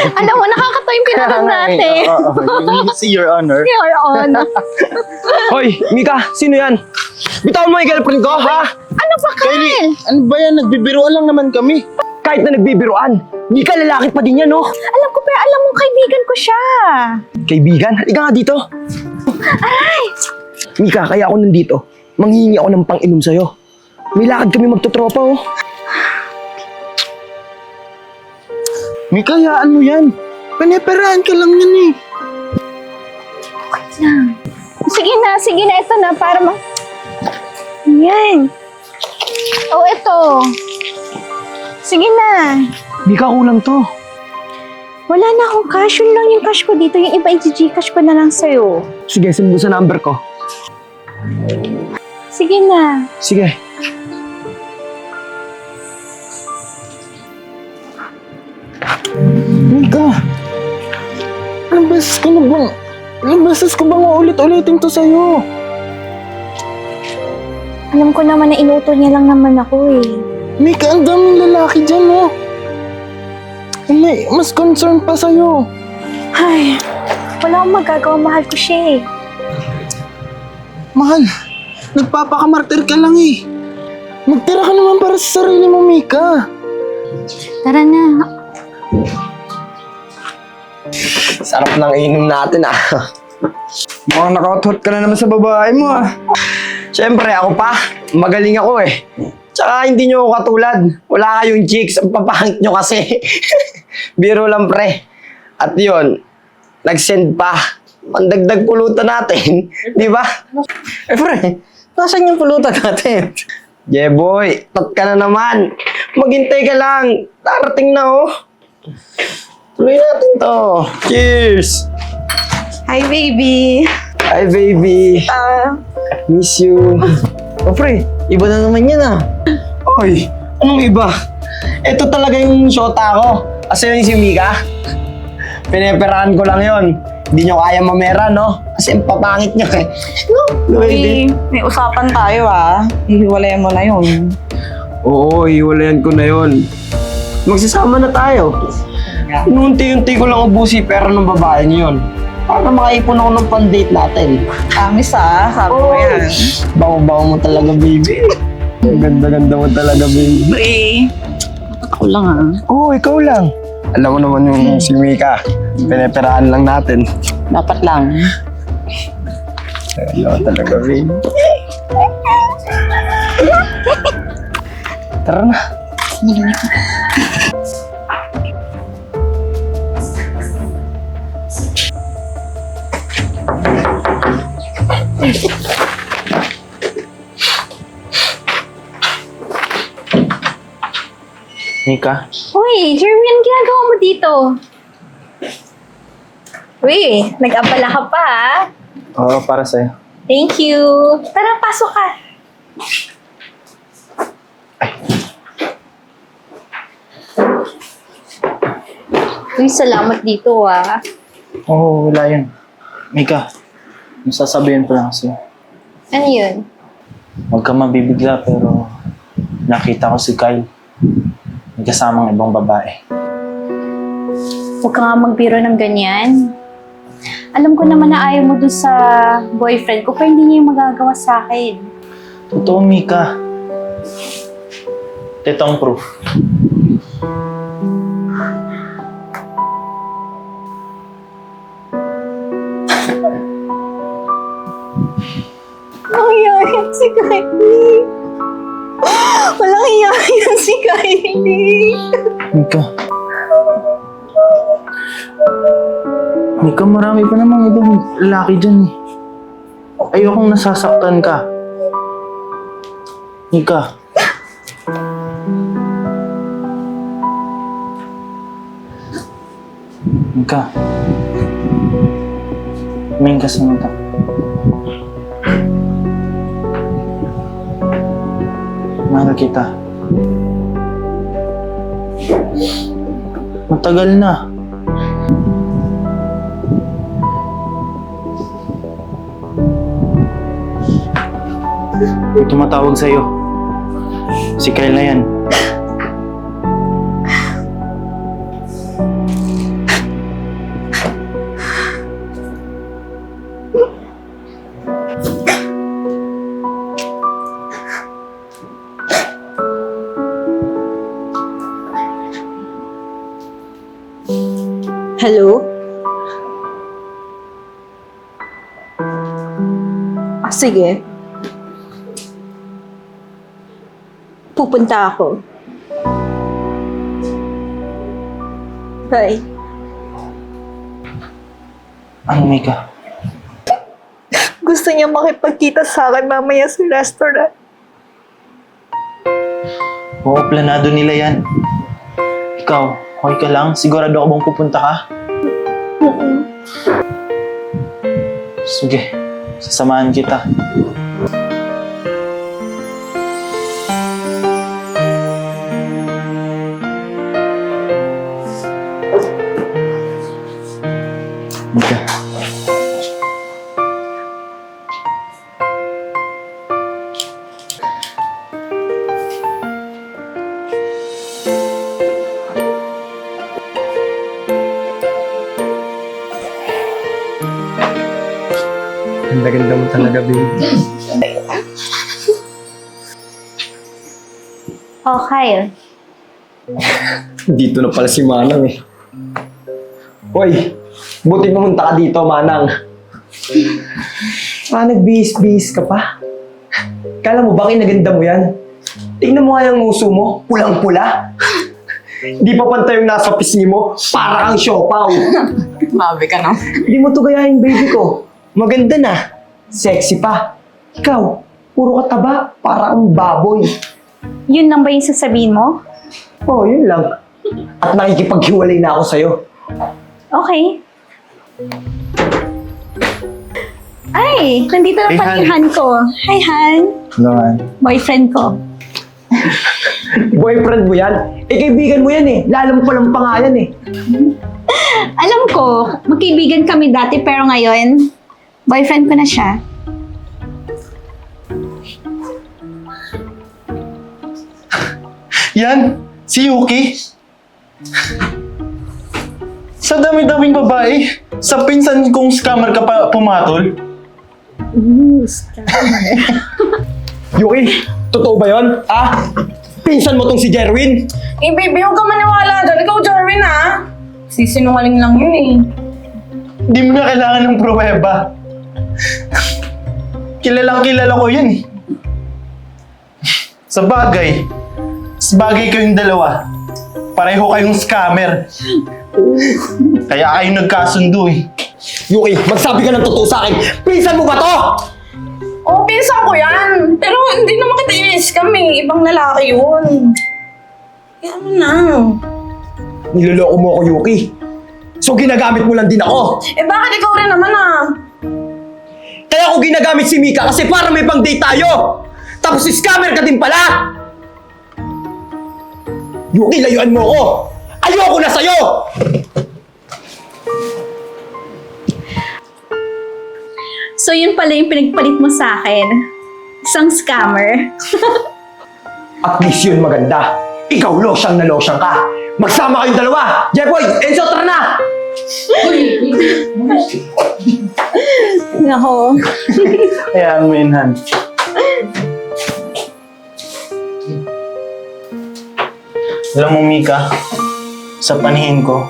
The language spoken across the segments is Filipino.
Alam mo, nakakatawa yung pinanong natin. Oo, oo. See your honor. Your Honor. Hoy, Mika, sino yan? Bitawan mo yung girlfriend ko, ha? Ano ba, Kyle? Ano ba yan? Nagbibiruan lang naman kami. Kahit na nagbibiruan, Mika, lalaki pa din yan, no? Alam ko, pero alam mo, kaibigan ko siya. Kaibigan, halika nga dito. Aray! Mika, kaya ako nandito. Manghihingi ako ng pang-inom sa'yo. May lakad kami magtotropa, oh. Mika, hayaan mo yan. Paniperahan ka lang yan eh. Sige na, sige na, ito na, para ma... Yan. Oh, ito. Sige na. Mika, kulang to. Wala na akong cash. Yun lang yung cash ko dito. Yung iba, i-gcash ko na lang sa'yo. Sige, send mo sa number ko. Sige na. Sige. Ilang beses ko bang ulit-ulitin to sa'yo? Alam ko naman na inuto niya lang naman ako eh. Mika, ang daming lalaki dyan, oh. May, mas concern pa sa'yo. Ay, wala akong magagawa. Mahal ko siya eh. Mahal, nagpapakamartir ka lang eh. Magtira ka naman para sa sarili mo, Mika. Tara na. Sarap ng inom natin, ah. Mukhang nakautot ka na naman sa babae mo ah. Siyempre, ako pa. Magaling ako, eh. Tsaka hindi nyo ako katulad. Wala kayong chicks. Ang papangit nyo kasi. Biro lang, pre. At yun, nag-send pa. Mandagdag pulutan natin. Di ba? Eh pre, nasan yung pulutan natin? Jeboy, tat ka na naman. Maghintay ka lang. Darating na, oh. Tuloy natin to. Cheers! Hi, baby. Hi, baby. Ah, Miss you. Oh pre, iba na naman yan ah. Oy, anong iba? Ito talaga yung shota ko. Kasi yun si Mika. Pineperahan ko lang yon. Hindi nyo kaya mamera, no? Kasi ang papangit nyo eh. No? may, may usapan tayo ah. Hihiwalayan mo na yun. Oo, hiwalayan ko na yon. Magsasama na tayo. Inunti-unti ko lang ubusi pera ng babae yun. Para makaipon ako ng pan-date natin. Tamis ah, sabi ko yan. Bawa-bawa mo talaga, baby. Ang ganda-ganda mo talaga, baby. Pre, ako lang ah. Oo, oh, ikaw lang. Alam mo naman yung si Mika. Pineperahan lang natin. Dapat lang. Ayaw talaga, baby. Tara na. Mika, Uy, Jeremy, anong ginagawa mo dito? Uy, nag-abala ka pa ah. oo, para sa'yo. Thank you. Tara, pasok ka. Uy, salamat dito ah. Oo, wala yun. Mika, may sasabihin ko lang sa'yo. Ano yun? Huwag ka mabibigla pero nakita ko si Kyle. May kasamang ibang babae. Huwag ka nga magbiro ng ganyan. Alam ko naman na ayaw mo dun sa boyfriend ko, pero hindi niya yung magagawa sa akin. Totoo, Mika. Ito ang proof. Iyayan si Kylie. Walang iyayan si Kylie. Mika. Mika, marami pa namang ibang lalaki dyan eh. Ayokong nasasaktan ka. Mika. Mika. Main ka Mahal kita. Matagal na. Tumatawag sa'yo. Si Kyle na yan. Hello? Ah, sige. Pupunta ako. Bye. Ano, Mika? Gusto niya makipagkita sa akin mamaya sa restaurant. Oo, planado nila yan. Ikaw, okay ka lang? Sigurado ako bang pupunta ka? Sige, sasamahan kita. Ganda-ganda mo talaga, baby. Oh, Kyle. Dito na pala si Manang eh. Hoy, buti pumunta ka dito, Manang. Ah, nagbihis-bihis ka pa? Kala mo ba kinaganda mo yan? Tingnan mo nga yung nguso mo, pulang-pula. Di pa pantay yung nasa pisngi mo, para kang siopaw. Mabi ka na. Hindi mo to gayahin, baby ko. Maganda na. Sexy pa. Ikaw, puro ka taba, para kang baboy. Yun lang ba yung sasabihin mo? Oh, yun lang. At nakikipaghiwalay na ako sa'yo. Okay. Ay, nandito na Hey, pala Han. yung Han ko. Hi, Han. Naman. Boyfriend ko. Boyfriend mo yan? Eh, kaibigan mo yan eh. Lalo mo palang pangalan eh. Alam ko, magkaibigan kami dati pero ngayon, boyfriend ko na siya. Yan! Si Yuki! Sa dami-daming babae, sa pinsan kong scammer ka pa pumatol. Yuki, totoo ba yon? Ah? Pinsan mo tong si Jerwin? Eh, baby, huwag ka maniwala dyan. Ikaw, Jarvin, ha? Sisinungaling lang yun, eh. Hindi mo na kailangan ng pruweba. Kilalang kilala ko yun eh. Sa bagay, sa bagay kayong dalawa, pareho kayong scammer. Kaya kayo nagkasundo eh. Yuki, magsabi ka ng totoo sa akin. Pinsan mo ba to? Oo, pinsan ko yan. Pero hindi naman kita in-scam, eh. Ibang lalaki yun. Kaya ano na? Niloloko mo ako, Yuki. So ginagamit mo lang din ako. Eh, bakit ikaw rin naman, ah? Kaya ako ginagamit si Mika kasi para may pang date tayo. Tapos scammer ka din pala. Yuki, layuan mo ako. Ayoko na sa'yo! So yun pala yung pinagpalit mo sa akin. Isang scammer. At least yun maganda. Ikaw losyang na losyang ka. Magsama kayong dalawa. Jeboy, Enzo, tara na! Nako. Kaya mo yun, Han. Alam mo, Mika, sa paningin ko,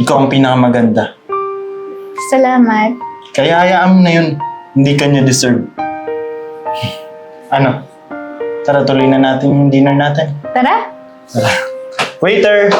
ikaw ang pinakamaganda. Salamat. Kaya hayaan mo na yun. Hindi ka niya deserve. Ano? Tara, tuloy na natin yung dinner natin. Tara. Tara. Waiter!